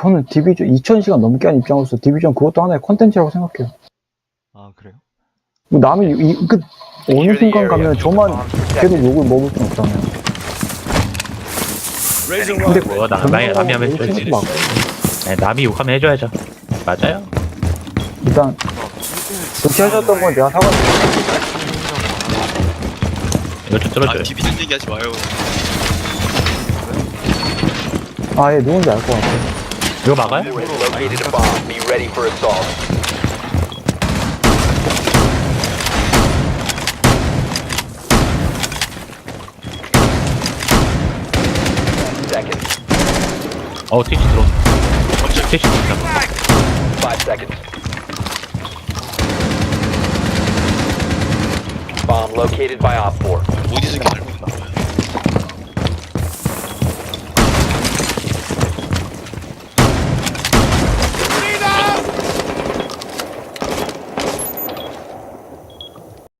저는 디비전 2000시간 넘게 한 입장으로서 디비전 그것도 하나의 컨텐츠라고 생각해요. 아 그래요? 뭐 남이 이, 그 어느 순간 가면 저만 계속 욕을 먹을 순 없잖아요. 근데 뭐 나- 남이 남이 하면 해줘야지. 막 네, 남이 욕하면 해줘야죠. 맞아요. 일단 그렇게 하셨던 건 내가 사과. 이거 좀아 들어줘요. 디비전 얘기하지 마요. 아예 누군지 알 것 같아. 이거 막아요? You have located a bomb. Be ready for assault. Seconds. 어 티시 들어온다. 티시 들어온다. Five seconds. Bomb located by Op 4. 어디